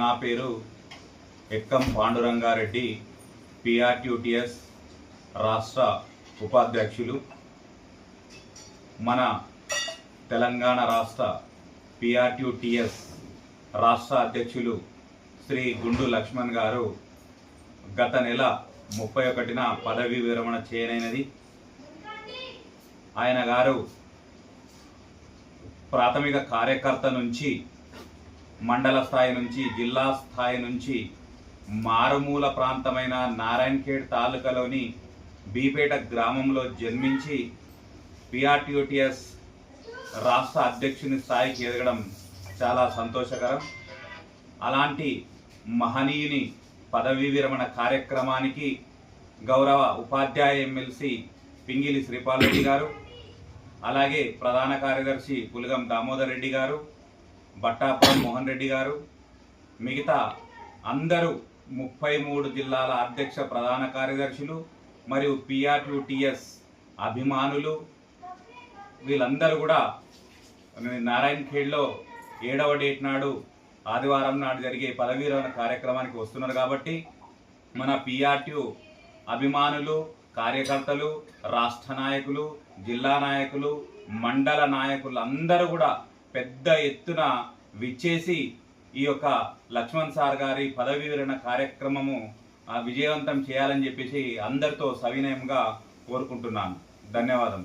నా పేరు ఎక్కం పాండురంగారెడ్డి పిఆర్టీయూటీఎస్ రాష్ట్ర ఉపాధ్యక్షులు. మన తెలంగాణ రాష్ట్ర పిఆర్టీయూటీఎస్ రాష్ట్ర అధ్యక్షులు శ్రీ గుండు లక్ష్మణ్ గారు గత నెల ముప్పై ఒకటిన పదవి విరమణ చేయనైనది. ఆయన గారు ప్రాథమిక కార్యకర్త నుంచి మండల స్థాయి నుంచి జిల్లా స్థాయి నుంచి మారుమూల ప్రాంతమైన నారాయణఖేడ్ తాలూకాలోని బీపేట గ్రామంలో జన్మించి పిఆర్టీఓటిఎస్ రాష్ట్ర అధ్యక్షుని స్థాయికి ఎదగడం చాలా సంతోషకరం. అలాంటి మహనీయుని పదవీ విరమణ కార్యక్రమానికి గౌరవ ఉపాధ్యాయ ఎమ్మెల్సీ పింగిలి శ్రీపాల్రెడ్డి గారు అలాగే ప్రధాన కార్యదర్శి పులగం దామోదర్ రెడ్డి గారు బట్టాపురం మోహన్ రెడ్డి గారు మిగతా అందరూ ముప్పై మూడు జిల్లాల అధ్యక్ష ప్రధాన కార్యదర్శులు మరియు పిఆర్టీఎస్ అభిమానులు. వీళ్ళందరూ కూడా నారాయణ ఖేడ్లో ఏడవ డేట్ నాడు ఆదివారం నాడు జరిగే పదవీరమణ కార్యక్రమానికి వస్తున్నారు కాబట్టి మన పిఆర్టీ అభిమానులు కార్యకర్తలు రాష్ట్ర నాయకులు జిల్లా నాయకులు మండల నాయకులు అందరూ కూడా పెద్ద ఎత్తున విచ్చేసి ఈ యొక్క లక్ష్మణ్ సార్ గారి పదవి విరణ కార్యక్రమము ఆ, విజయవంతం చేయాలని చెప్పేసి అందరితో సవినయంగా కోరుకుంటున్నాను ధన్యవాదం